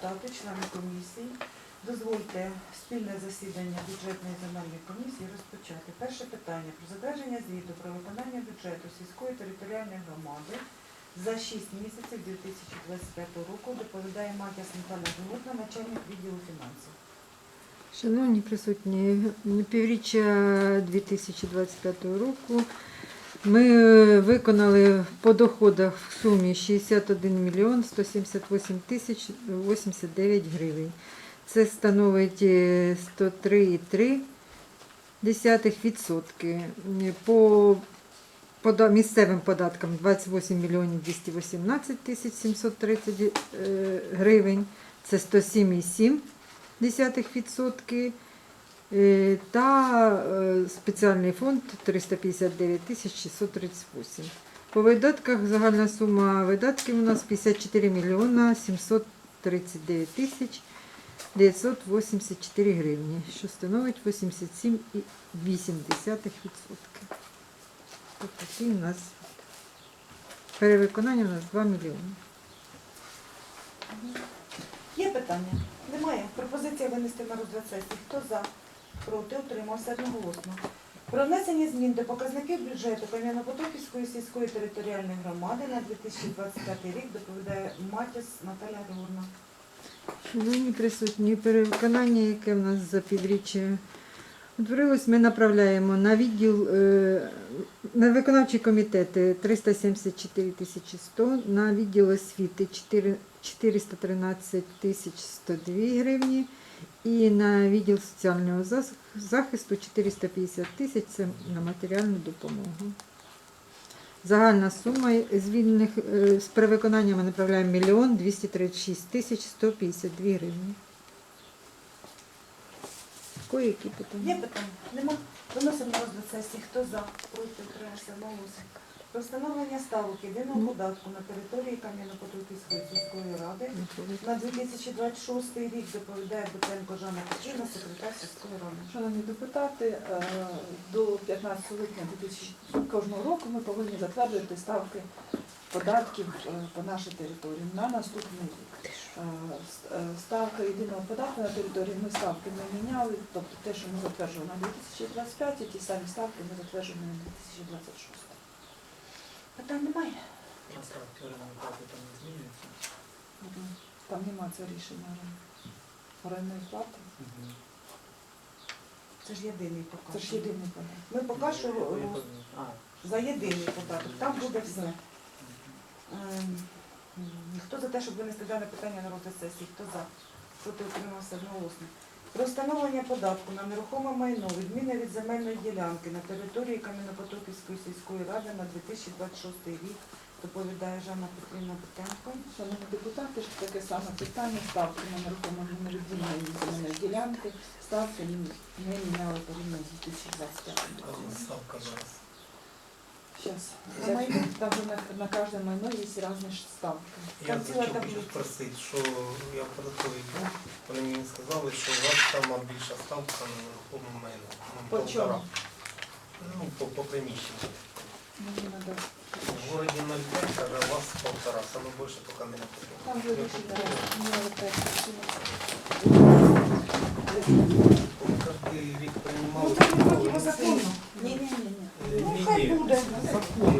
депутати, члени комісії, дозвольте спільне засідання бюджетної земельної комісії розпочати. Перше питання про затвердження звіту про виконання бюджету сільської територіальної громади за 6 місяців 2025 року доповідає Матіас Наталя Гулотна, начальник відділу фінансів. Шановні присутні, півріччя 2025 року ми е, виконали по доходах в сумі 61 мільйон 178 тисяч 89 гривень. Це становить е, 103,3%. По місцевим податкам 28 мільйонів 218 тисяч 730 е, гривень. Це 107,7%. 0,2% е, та е, спеціальний фонд 359 тисяч 638. По видатках загальна сума видатків у нас 54 мільйона 739 тисяч 984 гривні, що становить 87,8%. Тобто у нас перевиконання у нас 2 мільйони. Є питання? Немає. Пропозиція винести на розгляд сесії. Хто за? Проти? Утримався одноголосно. Про внесення змін до показників бюджету Кам'янопотоківської сільської територіальної громади на 2025 рік доповідає Матіс Наталя Григорівна. Шановні присутні, перевиконання, яке в нас за півріччя утворилось, ми направляємо на відділ е, на виконавчі комітети 374 тисячі 100, на відділ освіти 413 тисяч 102 гривні і на відділ соціального захисту 450 тисяч це на матеріальну допомогу. Загальна сума з е, з перевиконання ми направляємо мільйон 236 тисяч 152 гривні. Кої які Є питання? питання? Нема. Виносимо на розгляд сесії. Хто за? Проти? Утримався одноголосно. Про встановлення ставок єдиного податку на території Кам'янопотоківської сільської ради на 2026 рік доповідає Бутенко Жанна Петрівна, секретар сільської ради. Шановні депутати, е, до 15 липня 2000 кожного року ми повинні затверджувати ставки податків е, по нашій території на наступний рік. Е, Ставка єдиного податку на території ми ставки не міняли, тобто те, що ми затверджували на 2025, і ті самі ставки ми затверджуємо на 2026. Питань немає? Орендної там не змінюються. Там нема це рішення орендної плати. Це ж єдиний Це показ. ж єдиний податок. Ми поки що е, за єдиний податок. Там буде все. Ем, м, Хто за те, щоб винести дане питання на розгляд сесії? Хто за? Проти утримався одноголосно. Про встановлення податку на нерухоме майно, відміни від земельної ділянки на території Кам'янопотоківської сільської ради на 2026 рік доповідає Жанна Петрівна Бутенко. Шановні депутати, ж таке саме питання, ставки на нерухоме невіддільної земельної ділянки, ставки не міняли порівняно з 2025 А роком. Зараз. На майно? Там же на, на кожне майно є різні ставки. Я Там ціла хотів таблиця. хочу спросити, що я податковий був, вони мені сказали, що у вас сама більша ставка на нерухоме майно. Ну, По полтора. чому? Ну, по, по приміщенню. Мені надо. В городі 0,5, каже, а у вас полтора, саме більше по кам'янопотоку. Там же рішення міняли рік Ну приймали. це